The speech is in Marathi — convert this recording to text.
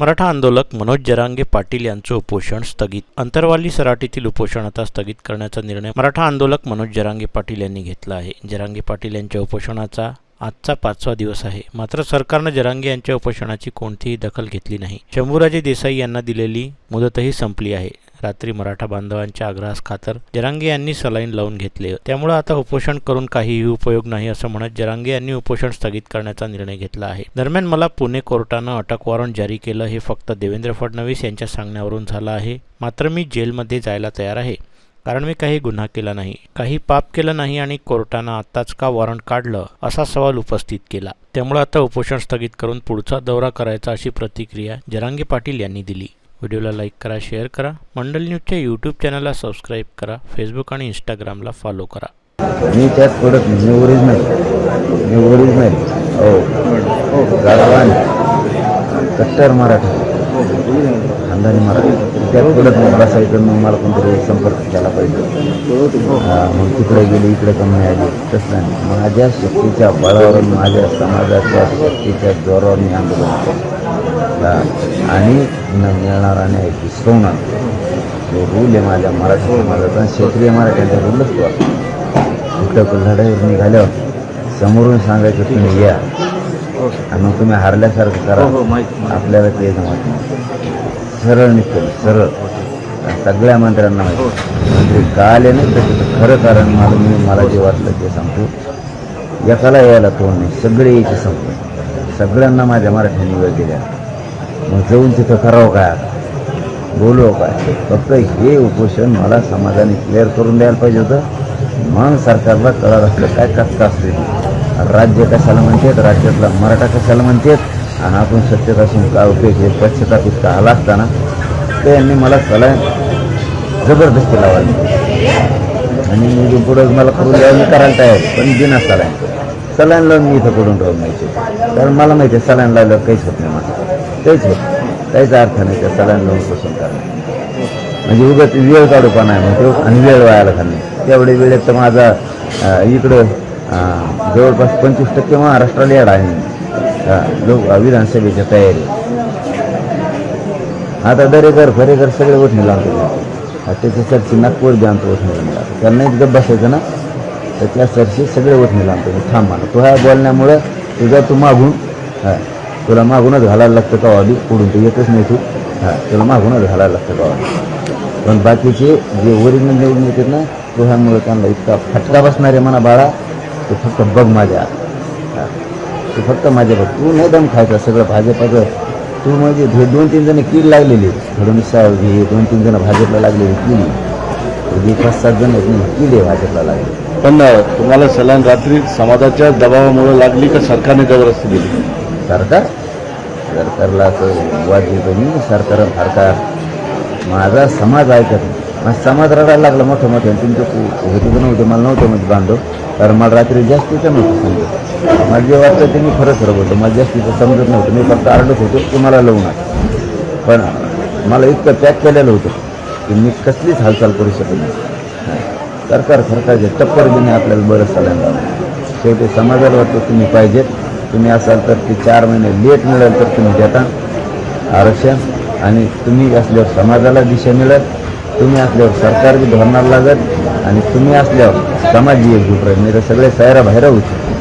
मराठा आंदोलक मनोज जरांगे पाटील यांचं उपोषण स्थगित. अंतरवाली सराटीतील उपोषण आता स्थगित करण्याचा निर्णय मराठा आंदोलक मनोज जरांगे पाटील यांनी घेतला आहे. जरांगे पाटील यांच्या उपोषणाचा आजचा पाचवा दिवस आहे. मात्र सरकारनं जरांगे यांच्या उपोषणाची कोणतीही दखल घेतली नाही. शंभूराजे देसाई यांना दिलेली मुदतही संपली आहे. रात्री मराठा बांधवांच्या आग्रहास खातर जरांगे यांनी सलाईन लावून घेतले. त्यामुळे आता उपोषण करून काहीही उपयोग नाही असं म्हणत जरांगे यांनी उपोषण स्थगित करण्याचा निर्णय घेतला आहे. दरम्यान मला पुणे कोर्टानं अटक वॉरंट जारी केलं हे फक्त देवेंद्र फडणवीस यांच्या सांगण्यावरून झालं आहे. मात्र मी जेलमध्ये जायला तयार आहे. कारण मी काही गुन्हा केला नाही. काही पाप केलं नाही आणि कोर्टानं आत्ताच का वॉरंट काढलं असा सवाल उपस्थित केला. त्यामुळे आता उपोषण स्थगित करून पुढचा दौरा करायचा अशी प्रतिक्रिया जरांगे पाटील यांनी दिली. व्हिडिओला लाईक करा शेअर करा. मंडल न्यूजच्या यूट्यूब चॅनलला सबस्क्राईब करा फेसबुक आणि इंस्टाग्रामला फॉलो करा. मी त्यात प्रोडक्ट नाही. मी ओरिजिनल मी ओरिजिनल हो. गाढवान. कट्टर मराठा. खानदानी मराठा. त्यात प्रोडक्ट मला बसायचं मग मला कोणतरी संपर्क केला पाहिजे. मग तिकडे गेली इकडे कमी आली. तसं नाही. माझ्या शक्तीच्या बळावर माझ्या समाजाच्या शक्तीच्या जोरावर मी आंदोलन केलं. हा, आणि न मिळणारा न्याय हिसकवणार जो रूल आहे माझ्या मराठी समाजाचा क्षेत्रीय मराठ्यांचा रूलच तो. कुठं लढाईवर निघाल्यावर समोरून सांगायचं तुम्ही या. आणि मग तुम्ही हारल्यासारखं करा. आपल्याला ते जमत नाही. सरळ निघतो सरळ. सगळ्या मंत्र्यांना माहिती. मंत्री का आले नाही तर त्याचं खरं कारण मला मी मला जे वाटलं ते सांगतो. एकाला यायला तोंड नाही. सगळे यायचे सांगतो सगळ्यांना माझ्या मराठ्यांनी वेळ दिल्या. मग जाऊन तिथं करावं काय? बोलू काय? फक्त हे उपोषण मला समाजाने क्लिअर करून द्यायला पाहिजे होतं. मग सरकारला कळत असलं काय कसं असते राज्य कशाला म्हणतात? राज्यातला मराठा कशाला म्हणतात? आणि आपण सत्तेत असून काय उपयोग हे स्वच्छता इतका आला असताना ते यांनी मला सलाय जबरदस्ती लावायला. आणि मी पुढं मला करून द्यावं मी करायला तयार पण बिना सलाईन सलाईन लावून मी इथं करून राहून नाही कारण मला माहिती आहे सलाईन लावल्यावर काहीच होत नाही माझं काहीच होत काहीच अर्थ नाही त्या सलाईन लोन पोषण करणं. म्हणजे उगत वेळ काढू पण आहे म्हणतो आणि वेळ व्हायला खाणे तेवढे वेळेत तर माझा इकडं जवळपास पंचवीस टक्के महाराष्ट्राला येड आहे. लोक विधानसभेच्या तयारी. आता दरेकर फरेकर सगळे उठणे लागतो त्याच्या सरची नागपूर बी आमचं ओठणे त्यांना एक बसायचं ना. तर त्या सरशी सगळे उठणे लागतो थांबा थांब मला. तो ह्या बोलण्यामुळं तुझा तू मागून तुला मागूनच घालायला लागतं का वाली? पुढून तू येतच नाही तू. हा तुला मागूनच घालायला लागतं का वाली? पण बाकीचे जे ओरिजिनल निवडून म्हणजे येतात ना तो त्यांना इतका फटका बसणारे म्हणा बाळा. तू फक्त बघ माझ्या. हां तू फक्त माझ्या बघ. तू नाही दम खायचा सगळं भाजपाचं. तू म्हणजे हे दोन तीन जण कीड लागलेली. फडणवीस साहेब हे दोन तीन जण भाजपला लागलेली कीड. हे पाच सात जण आहेत कीड आहे भाजपला लागले पण तुम्हाला सलान रात्री समाजाच्या दबावामुळे लागली का सरकारने जबरदस्ती दिली सरकार. सरकारला असं वाद देतो मी सरकार सरकार. माझा समाज ऐकत नाही. माझा समाज रडायला लागला मोठं मोठं. तुमचं कु- होतं तर नव्हतं मला नव्हतं म्हणजे बांधव कारण मला रात्री जास्तीचं नव्हतं समजत. मला जे वाटतं ते मी खरं खरं बोलतो मला जास्तीचं समजत नव्हतं. मी फक्त आरडत होतो की मला लावून पण मला इतकं पॅक केलेलं होतं की मी कसलीच हालचाल करू शकत नाही. सरकार सरकारचे टप्पर घेणे आपल्याला बरं चालायला शेवटी समाजाला वाटतं तुम्ही पाहिजेत. तुम्ही असाल तर ते चार महिने लेट मिळेल तर तुम्ही देता आरक्षण. आणि तुम्ही असल्यावर समाजाला दिशा मिळेल तुम्ही असल्यावर सरकार बी धोरणाला लागत आणि तुम्ही असल्यावर समाज बी एकजूट राहील नाही तर सगळे सैरा बाहेर होऊ शकतो.